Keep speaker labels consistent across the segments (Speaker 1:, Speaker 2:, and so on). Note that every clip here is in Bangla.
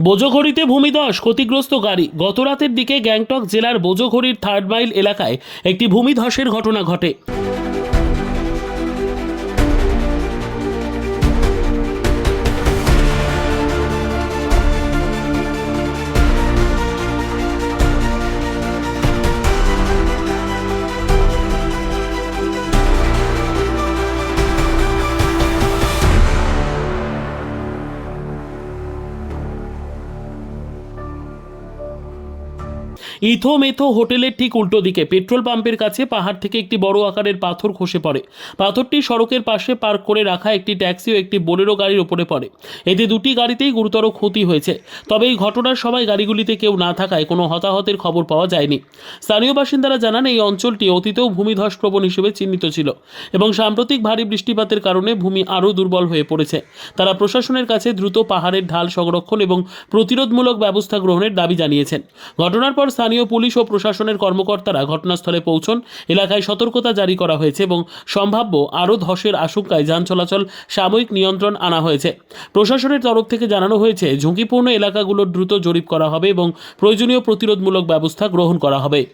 Speaker 1: বোজোঘড়িতে ভূমিধস, ক্ষতিগ্রস্ত গাড়ি। গতরাতের দিকে গ্যাংটক জেলার বোজোঘড়ির থার্ড মাইল এলাকায় একটি ভূমিধসের ঘটনা ঘটে। ইথো মেথো হোটেলের ঠিক উল্টো দিকে, পেট্রোল পাম্পের কাছে পাহাড় থেকে একটি বড় আকারের পাথর খসে পড়ে। পাথরটি সড়কের পাশে পার্ক করে রাখা একটি ট্যাক্সি ও একটি বোলেরো গাড়ির ওপরে পড়ে। এতে দুটি গাড়িতেই গুরুতর ক্ষতি হয়েছে। তবে এই ঘটনার সময় গাড়িগুলিতে কেউ না থাকায় কোনো হতাহতের খবর পাওয়া যায়নি। স্থানীয় বাসিন্দারা জানান, এই অঞ্চলটি অতীতেও ভূমিধস প্রবণ হিসেবে চিহ্নিত ছিল এবং সাম্প্রতিক ভারী বৃষ্টিপাতের কারণে ভূমি আরও দুর্বল হয়ে পড়েছে। তারা প্রশাসনের কাছে দ্রুত পাহাড়ের ঢাল সংরক্ষণ এবং প্রতিরোধমূলক ব্যবস্থা গ্রহণের দাবি জানিয়েছেন। ঘটনার পর স্থানীয় পুলিশ ও প্রশাসনের কর্মকর্তারা ঘটনাস্থলে পৌঁছন। এলাকায় সতর্কতা জারি করা হয়েছে এবং সম্ভাব্য আরও ধসের আশঙ্কায় যান চলাচল সাময়িক নিয়ন্ত্রণ আনা হয়েছে। প্রশাসনের তরফ থেকে জানানো হয়েছে, ঝুঁকিপূর্ণ এলাকাগুলোর দ্রুত জরিপ করা হবে এবং প্রয়োজনীয় প্রতিরোধমূলক ব্যবস্থা গ্রহণ করা হবে।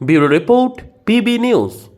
Speaker 1: Bureau report, PB news.